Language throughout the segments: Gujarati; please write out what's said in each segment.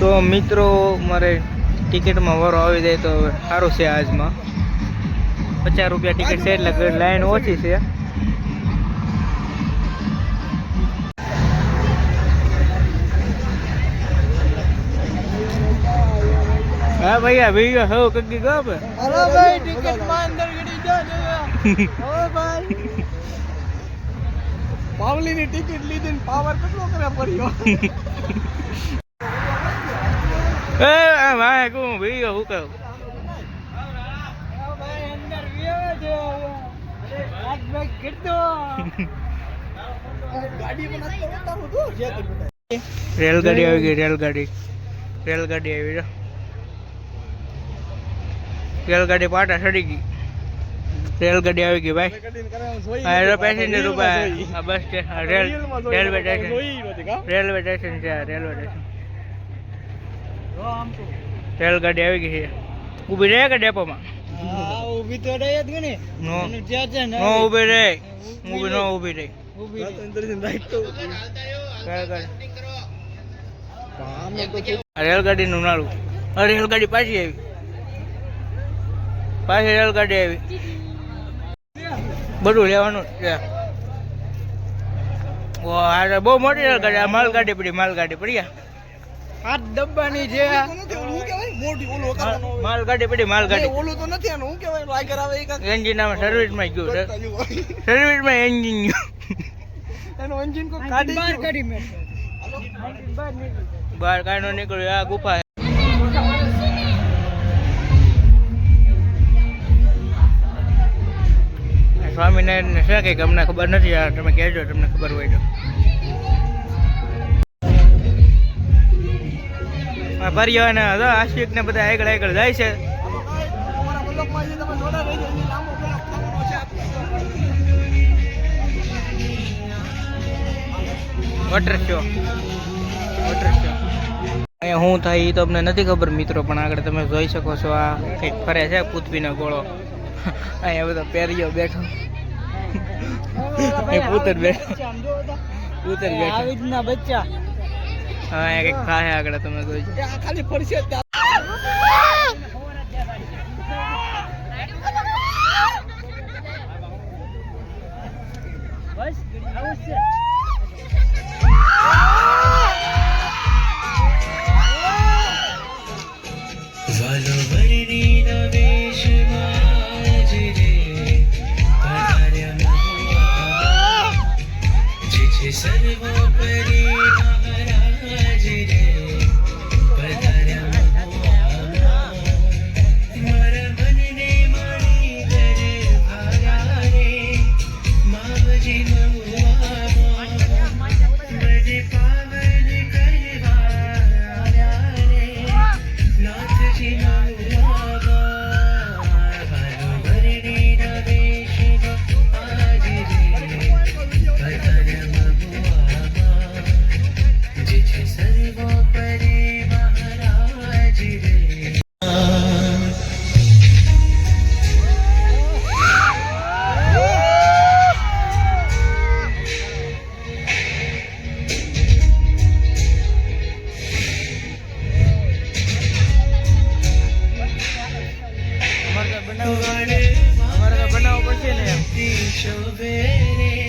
તો મિત્રો મારે ટિકિટમાં વારો આવી જાય તો સારું છે આજમાં. પચાસ રૂપિયા ટિકિટ છે એટલે લાઈન ઓછી છે. હા ભાઈ આ વીડિયો હવ કગી ગો બે અરે ભાઈ ટિકિટમાં અંદર ગડી જા ઓ ભાઈ. પાવલી ની ટિકિટ લીધી ને પાવર કેટલો કરે પડ્યો? એ ભાઈ કું ભીયો હું કહું રેલગાડી આવી ગઈ, રેલગાડી. રેલગાડી આવી, જો. રેલગાડી પાટા સડી ગઈ. રેલગાડી આવી ગઈ, ભાઈ. પેસેન્જર ઊભા. બસ રેલવે સ્ટેશન. રેલવે સ્ટેશન છે રેલવે સ્ટેશન. રેલગાડી આવી ગઈ છે. ઊભી રહે કે ડેપોમાં? હા ઊભી તો રહી જ ને. નો ને નો ઊભી રહે. ઊભી નો ઊભી રહી. ઊભી અંદરથી રાઈટ તો. રેલગાડી નું તો આ નાળું રેલગાડી પાછી આવી. પાછી રેલગાડી આવી. બધું લેવાનું છે. ઓ બહુ મોટી રેલગાડી આ માલગાડી પડી માલગાડી પડી આ. આઠ ડબ્બાની છે. માલગાડી પડી માલગાડી. એ ઓલું તો નથી હું કેવાય આવે એ એન્જિન આમાં સર્વિસમાં ગયું સર્વિસમાં હોય. સર્વિસમાં એન્જિન ગયું. એનું engine કોઈ કાઢી મે. બહાર કાંઈ નો નીકળ્યું આ ગુફા સ્વામિનારાયણ છે કંઈક અમને ખબર નથી યાર તમે કહેજો તમને ખબર હોય તો. આ પરિવાર ને આશિક ને બધા આગળ આગળ જાય છે. વોટર શો વોટર શો અહીંયા શું થાય એ તો અમને નથી ખબર મિત્રો પણ આગળ તમે જોઈ શકો છો આ કંઈક ફરે છે પૃથ્વીનો ગોળો. અહીંયા બધો પેરીઓ બેઠો. એ પૂતર બેઠો. પૂતર આવી બેઠો રીતના બચ્ચા. હા કંઈક થાય આગળ તમે કોઈ. ખાલી ફરશે रे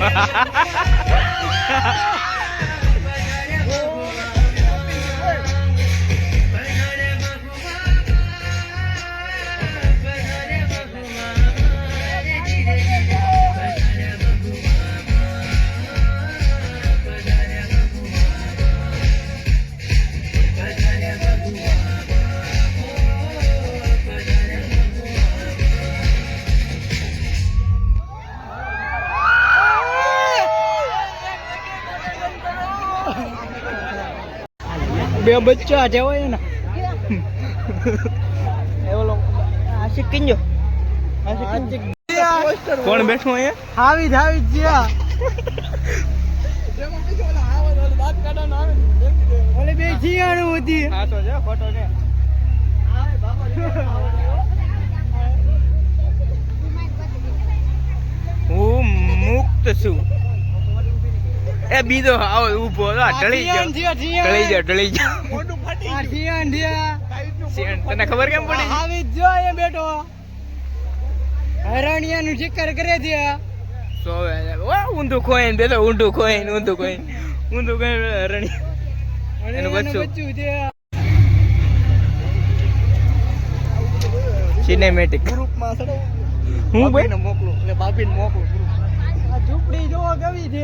Yeah. બે બચ્ચા હોય ને. એવો આશિક કિંજો કોણ બેઠું અહીંયા? હાવી હાવી જ્યા ઓલે બે જીયાણું હતી. હા તો ફોટો હું મુક્ત છું. એ બીજો આવો ઊભો ઢળી ગયો. ઢળી ગયો ઢળી ગયો. આ જીયાણ જ્યા શેણ, તને ખબર કેમ પડી? આવી જો એ બેઠો. હરણિયાનું ચક્કર કરે છે. સોવે વા ઊંધું ખોઈને બેઠો ઊંધું ખોઈન ઊંધું ખોઈન. ઊંધું ખોઈન હરણિયા. એનું બચ્ચું. બચ્ચું છે. સિનેમેટિક ગ્રુપમાં સડો હું ભાઈ? મોકલું એટલે ભાભીને મોકલું આ ઝૂંપડી જોવા ગવી છે.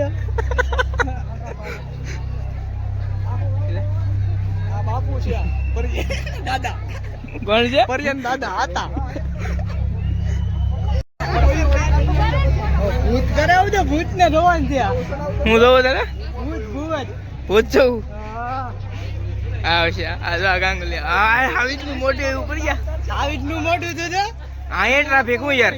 બાપુ છે દાદા કોણ છે પર્યન દાદા હતા ભૂત કરાવજો ભૂત ને જોવાનું છે હું જોઉં તને? ભૂત ભૂત ભૂત હા. આવશે. આ ગાંગલી. આ હાવી નું મોટું એવું પડી ગયા. આવી રીતનું મોટું થયું છે એ ટ્રાફિક હું યાર?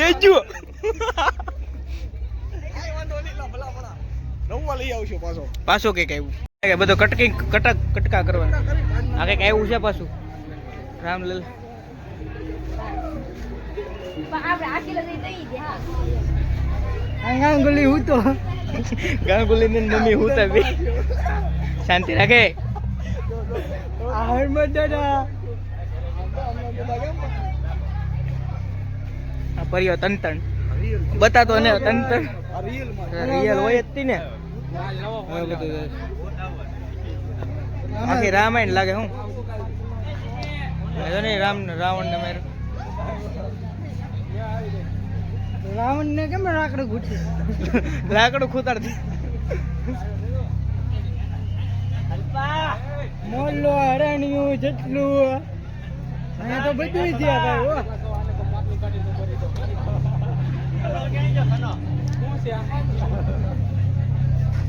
એ જો પાછો કે આવ્યું. કે બધો કટકી કટક કટકા કરવાના. આ કંઈક આવ્યું છે પાછું. રામલાલ ગાંગુલી હું તો. ગાંગુલી ની મમ્મી હું બી. શાંતિ રાખે. આ હરમત દાદા પરિયો તન બતાતો ને તન રિયલ હોય જ ને. આખી રામાયણ લાગે હું. રામ રાવણ ને મેર રાવણ ને કેમ રાકડું ઘૂટી લાકડું ખૂતાડતી. મોલ્લો હરણિયું જેટલું. અહીંયા તો બધું છે ભાઈ હો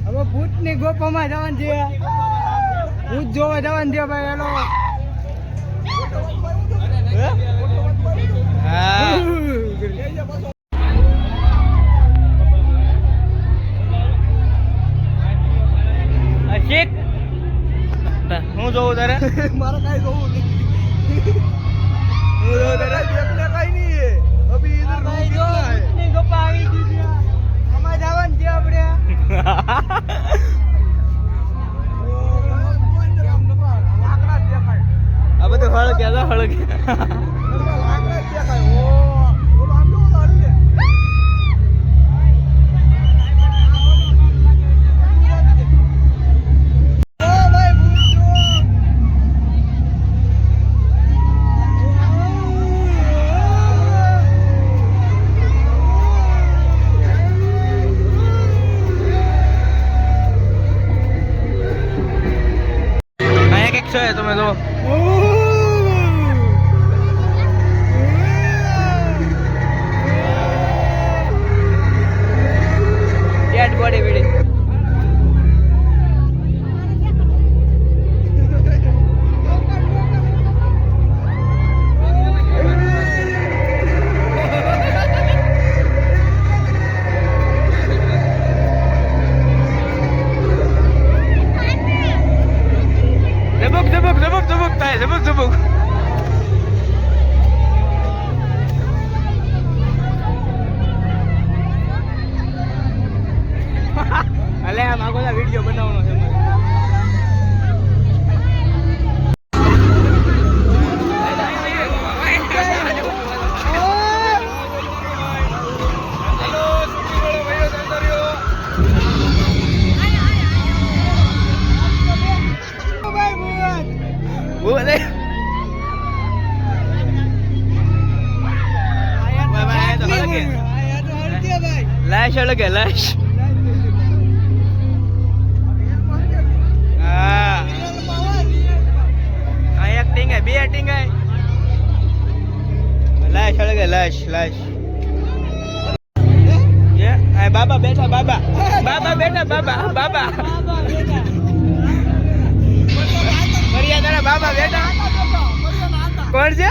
હવે ભૂત ની ગોપામાં જવાનું છે ભૂત જોવા જવાનું છે ભાઈ એનો હા અશિક હું જોઉં તારે મારે કાંઈ જોવું નહીં હું જોઉં તારે देखने का ही नहीं है अभी इधर भाई પાણી ગપ્પા આવી ગયું છે. અમારે જવાનું છે આપણે આ બધું હળ ગયા બોલે લાશ અલગ હે લાશ હા આ એક્ટિંગ હે બે એક્ટિંગ હે લાશ અલગ હે લાશ લાશ બાબા બેઠા બાબા બાબા બેઠા બાબા બાબા બાબા બેટા કોણ છે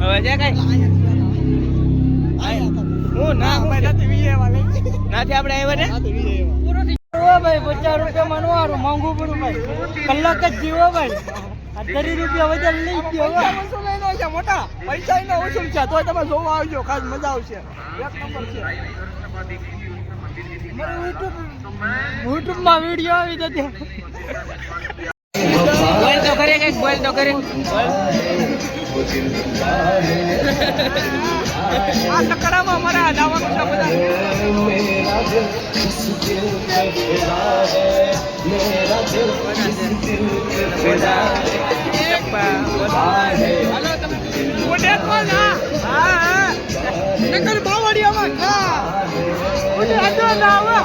હવે છે કઈ? હું ના નથી આપણે આવ્યા ને ભાઈ પચાસ રૂપિયા માનવાનું મોંઘું પડું ભાઈ. કલાક જ જીવો ભાઈ. રૂપિયા વધારે લઈ ગયો છે મોટા. પૈસા એનો વસૂલ છે. તો તમે જોવા આવજો ખાસ મજા આવશે. એક નંબર છે. યુટ્યુબ માં વીડિયો આવી જતી. બોલ તો કરે કંઈક બોલ તો કરે આ સકડામાં અમારા દાવાનું છે બધા. નકર બાવળિયામાં ખા. ઉડે આજો ના આવા.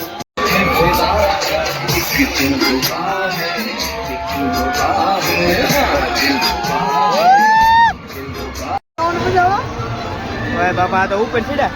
આ તો ઉપર સીડા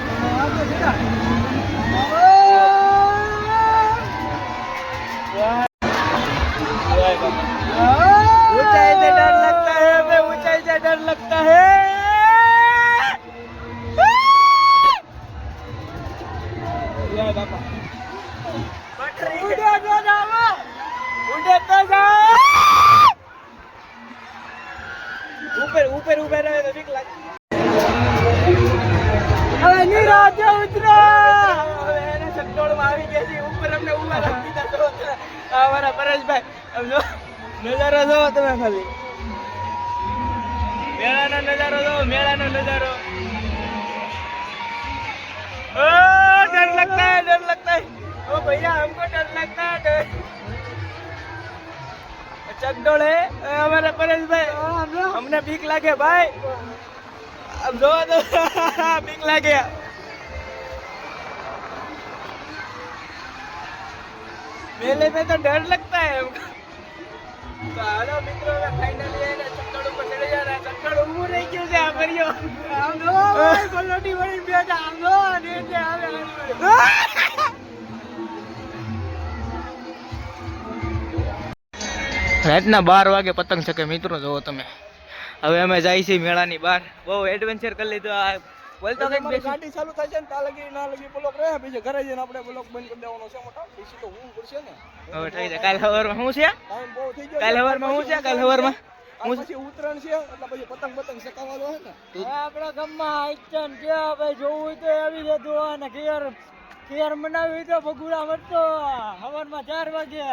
આવી ગયા છીએ. ઉપર અમને ઊભા રાખી દીધા તો અમારા પરેશભાઈ. જો, નજારો જોવો તમે ખાલી. મેળાનો નજારો જોવો, મેળાનો નજારો. લગતા હે હે. ઓ ભૈયા હમકો ડર અમને બીક લાગે, ભાઈ. આમ જોવા તો બીક લાગે. मेले में तो डर लगता है हमको तो हेलो मित्रों में फाइनली है ना चक्कर ऊपर चले जा रहा है चक्कर ऊपर नहीं क्यों से आप करियो આમ જો ભાઈ પલોટી વળી બેઠા આમ જો ને એટલે આવે રાતના બાર વાગે પતંગ ચકે મિત્રો જોવો તમે હવે અમે જાય છીએ મેળાની બહાર બહુ એડવેન્ચર કરી લીધું આ બોલતો અમારી ગાડી ચાલુ થાય છે ને તા લગી ના લગી બ્લોક રહે બીજે ઘરે જઈને આપણે બ્લોક બંધ કરી દેવાનો છે મોટા. પછી તો હું પડશે ને. હવે થઈ જાય કાલ સવારમાં શું છે? ટાઈમ બહુ થઈ ગયો કાલ સવારમાં શું છે? કાલ સવારમાં કાલ પછી ઉત્તરાયણ છે એટલે પછી પતંગ પતંગ શેકાવાનો હે ને. આપણા ગામમાં આઈટન કે ભાઈ જોવું તો આવી જતું અને કેર કેર મનાવી તો બગુડા મરતો સવારમાં ચાર વાગે.